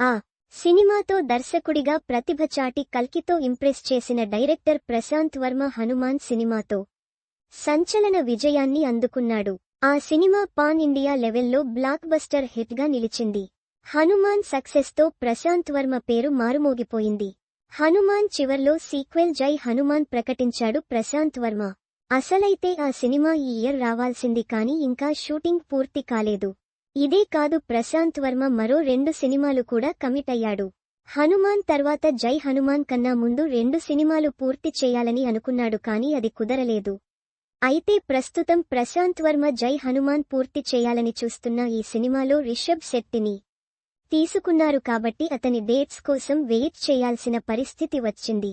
ఆ సినిమాతో దర్శకుడిగా ప్రతిభ చాటి కల్కితో ఇంప్రెస్ చేసిన డైరెక్టర్ ప్రశాంత్ వర్మ హనుమాన్ సినిమాతో సంచలన విజయాన్ని అందుకున్నాడు. ఆ సినిమా పాన్ ఇండియా లెవెల్లో బ్లాక్ బస్టర్ హిట్గా నిలిచింది. హనుమాన్ సక్సెస్తో ప్రశాంత్ వర్మ పేరు మారుమోగిపోయింది. హనుమాన్ చివర్లో సీక్వెల్ జై హనుమాన్ ప్రకటించాడు ప్రశాంత్ వర్మ. అసలైతే ఆ సినిమా ఈ ఇయర్ రావాల్సింది కానీ ఇంకా షూటింగ్ పూర్తి కాలేదు. ఇదే కాదు ప్రశాంత్ వర్మ మరో రెండు సినిమాలు కూడా కమిట్ అయ్యాడు. హనుమాన్ తర్వాత జై హనుమాన్ కన్నా ముందు రెండు సినిమాలు పూర్తి చేయాలని అనుకున్నాడు కానీ అది కుదరలేదు. అయితే ప్రస్తుతం ప్రశాంత్ వర్మ జై హనుమాన్ పూర్తి చేయాలని చూస్తున్న ఈ సినిమాలో రిషబ్ శెట్టిని తీసుకున్నారు కాబట్టి అతని డేట్స్ కోసం వెయిట్ చేయాల్సిన పరిస్థితి వచ్చింది.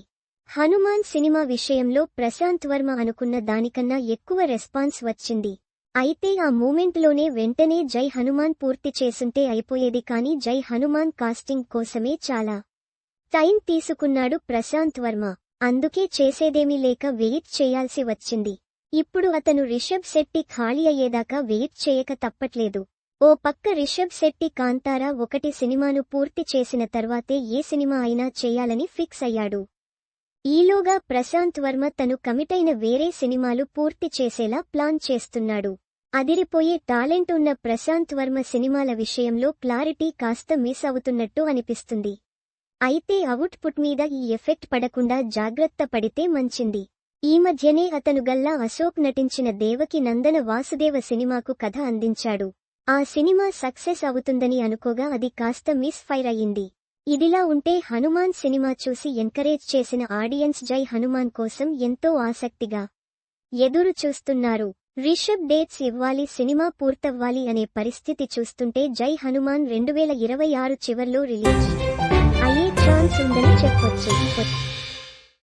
హనుమాన్ సినిమా విషయంలో ప్రశాంత్ వర్మ అనుకున్న దానికన్నా ఎక్కువ రెస్పాన్స్ వచ్చింది. అయితే ఆ మూమెంట్లోనే వెంటనే జై హనుమాన్ పూర్తి చేసుంటే అయిపోయేది కానీ జై హనుమాన్ కాస్టింగ్ కోసమే చాలా టైం తీసుకున్నాడు ప్రశాంత్ వర్మ. అందుకే చేసేదేమీ లేక వెయిట్ చేయాల్సి వచ్చింది. ఇప్పుడు అతను రిషబ్ శెట్టి ఖాళీ అయ్యేదాకా వెయిట్ చేయక తప్పట్లేదు. ఓ పక్క రిషబ్ శెట్టి కాంతారా ఒకటి సినిమాను పూర్తి చేసిన తర్వాతే ఏ సినిమా అయినా చేయాలని ఫిక్స్ అయ్యాడు. ఈలోగా ప్రశాంత్ వర్మ తను కమిటైన వేరే సినిమాలు పూర్తి చేసేలా ప్లాన్ చేస్తున్నాడు. అదిరిపోయే టాలెంట్ ఉన్న ప్రశాంత్ వర్మ సినిమాల విషయంలో క్లారిటీ కాస్త మిస్ అవుతున్నట్టు అనిపిస్తుంది. అయితే అవుట్పుట్ మీద ఈ ఎఫెక్ట్ పడకుండా జాగ్రత్త పడితే మంచింది. ఈ మధ్యనే అతను గల్లా అశోక్ నటించిన దేవకి నందన వాసుదేవ సినిమాకు కథ అందించాడు. ఆ సినిమా సక్సెస్ అవుతుందని అనుకోగా అది కాస్త మిస్ ఫైర్ అయ్యింది. ఇదిలా ఉంటే హనుమాన్ సినిమా చూసి ఎంకరేజ్ చేసిన ఆడియన్స్ జై హనుమాన్ కోసం ఎంతో ఆసక్తిగా ఎదురు చూస్తున్నారు రిషబ్ డేట్స్ ఇవ్వాలి సినిమా పూర్తవ్వాలి అనే పరిస్థితి చూస్తుంటే జై హనుమాన్ రెండు వేల ఇరవై ఆరు చివర్లో రిలీజ్. అయ్యే ఛాన్స్ ఉందని చెప్పొచ్చు.